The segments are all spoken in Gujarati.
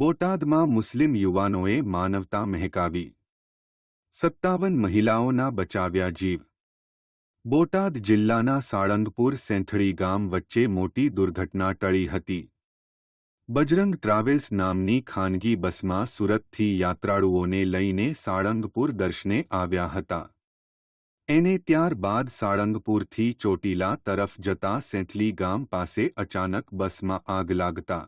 બોટાદમાં મુસ્લિમ યુવાનોએ માનવતા મહેકાવી. સત્તાવન મહિલાઓના બચાવ્યા જીવ. બોટાદ જિલ્લાના સાળંગપુર સેંથળી ગામ વચ્ચે મોટી દુર્ઘટના ટળી હતી. બજરંગ ટ્રાવેલ્સ નામની ખાનગી બસમાં સુરતથી યાત્રાળુઓને લઈને સાળંગપુર દર્શને આવ્યા હતા. એને ત્યારબાદ સાળંગપુરથી ચોટીલા તરફ જતા સેંથલી ગામ પાસે અચાનક બસમાં આગ લાગતા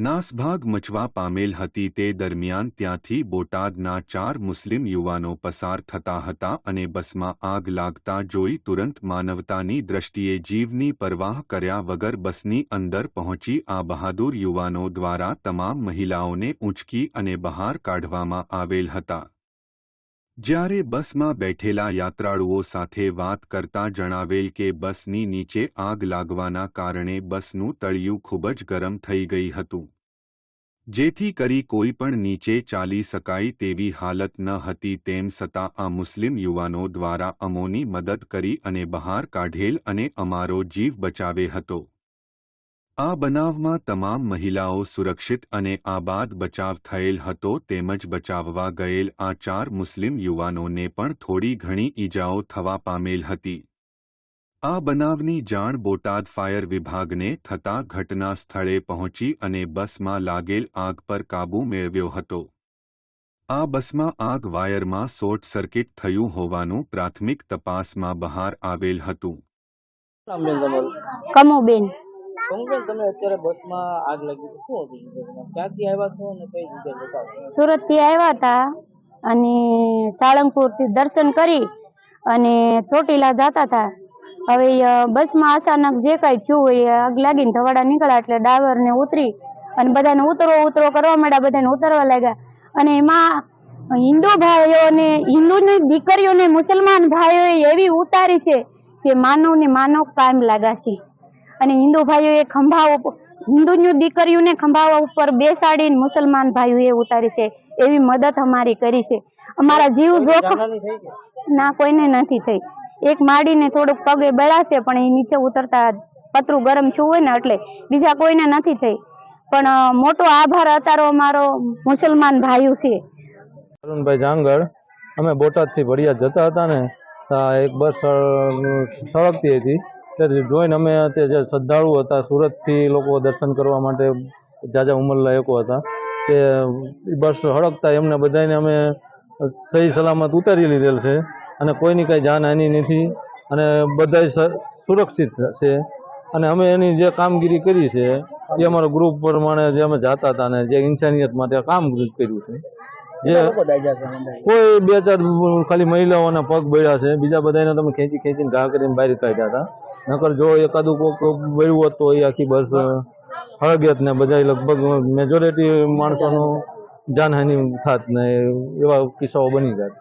નાસભાગ મચવા પામેલ હતી તે દરમિયાન ત્યાંથી બોટાદના ચાર મુસ્લિમ યુવાનો પસાર થતા હતા અને બસમાં આગ લાગતા જોઈ તુરંત માનવતાની દ્રષ્ટિએ જીવની પરવાહ કર્યા વગર બસની અંદર પહોંચી આ બહાદુર યુવાનો દ્વારા તમામ મહિલાઓને ઊંચકી અને બહાર કાઢવામાં આવેલ હતા. જ્યારે બસમાં બેઠેલા યાત્રાળુઓ સાથે વાત કરતા જણાવેલ કે બસની નીચે આગ લાગવાના કારણે બસનું તળિયું ખૂબ જ ગરમ થઈ ગઈ હતું. જેથી કરી કોઈ પણ નીચે ચાલી શકાય તેવી હાલત ન હતી તેમ છતાં આ મુસ્લિમ યુવાનો દ્વારા અમોની મદદ કરી અને બહાર કાઢેલ અને અમારો જીવ બચાવે હતો. આ બનાવમાં તમામ મહિલાઓ સુરક્ષિત અને આબાદ બચાવ થયેલ હતો તેમજ બચાવવા ગયેલ આ ચાર મુસ્લિમ યુવાનોને પણ થોડી ઘણી ઈજાઓ થવા પામેલ હતી. આ બનાવની જાણ બોટાદ ફાયર વિભાગને થતાં ઘટના સ્થળે પહોંચી અને બસમાં લાગેલ આગ પર કાબૂ મેળવ્યો હતો. આ બસમાં આગ વાયરમાં શોર્ટ સર્કિટ થયું હોવાનું પ્રાથમિક તપાસમાં બહાર આવેલ હતું. કમુબેન. કમુબેન તમે અત્યારે બસમાં આગ લાગી શું હતું? ક્યાંથી આવ્યા છો અને કઈ જગ્યાએ સુરતથી આવ્યા હતા અને સાળંગપુરથી દર્શન કરી અને ચોટીલા જતા હતા. હવે બસમાં અચાનક જે કાંઈ થયું એ આગ લાગીને ધવાડા નીકળ્યા એટલે ડાવર ને ઉતરી અને બધાને ઉતરો ઉતરો કરવા માંડ્યા, બધાને ઉતરવા લાગ્યા. અને એમાં હિન્દુ ભાઈઓને હિન્દુની દીકરીઓને મુસલમાન ભાઈઓએ એવી ઉતારી છે કે માનવને માનવ કાયમ છે. અને હિન્દુ ભાઈઓએ ખંભા હિન્દુની દીકરીઓને ખંભા ઉપર બેસાડીને મુસલમાન ભાઈઓએ ઉતારી છે. એવી મદદ અમારી કરી છે. અમારા જીવ જોખમ ના કોઈને નથી થઈ. એક માડીને થોડુંક પગે બળાશે પણ એ નીચે ઉતરતા પતરું ગરમ છું હોય ને એટલે બીજા કોઈને નથી થઈ. પણ મોટો આભાર અતારો અમારો મુસલમાન ભાઈઓ છે. અરુણભાઈ જાંગડ અમે બોટાદથી ભડિયા જતા હતા ને એક બસ સળગતી હતી. તે જોઈને અમે તે જે શ્રદ્ધાળુ હતા સુરતથી લોકો દર્શન કરવા માટે જાજા ઉંમરલાયકો હતા તે બસ હડકતા એમને બધાને અમે સહી સલામત ઉતારી લીધેલ છે અને કોઈની કાંઈ જાનહાનિ નથી અને બધા સુરક્ષિત છે અને અમે એની જે કામગીરી કરી છે એ અમારા ગ્રુપ પ્રમાણે જે અમે જાતા હતા ને જે ઇન્સાનિયત માટે કામ કર્યું છે. જે કોઈ બે ચાર ખાલી મહિલાઓના પગ બળ્યા છે બીજા બધાને તમે ખેંચી ખેંચીને ઘા કરીને બહાર કાઢ્યા હતા. નકર જો એકાદું કોક બળ્યું હોત તો એ આખી બસ હળગેત ને બધા લગભગ મેજોરિટી માણસોનું જાનહાનિ થાત ને એવા કિસ્સાઓ બની જાય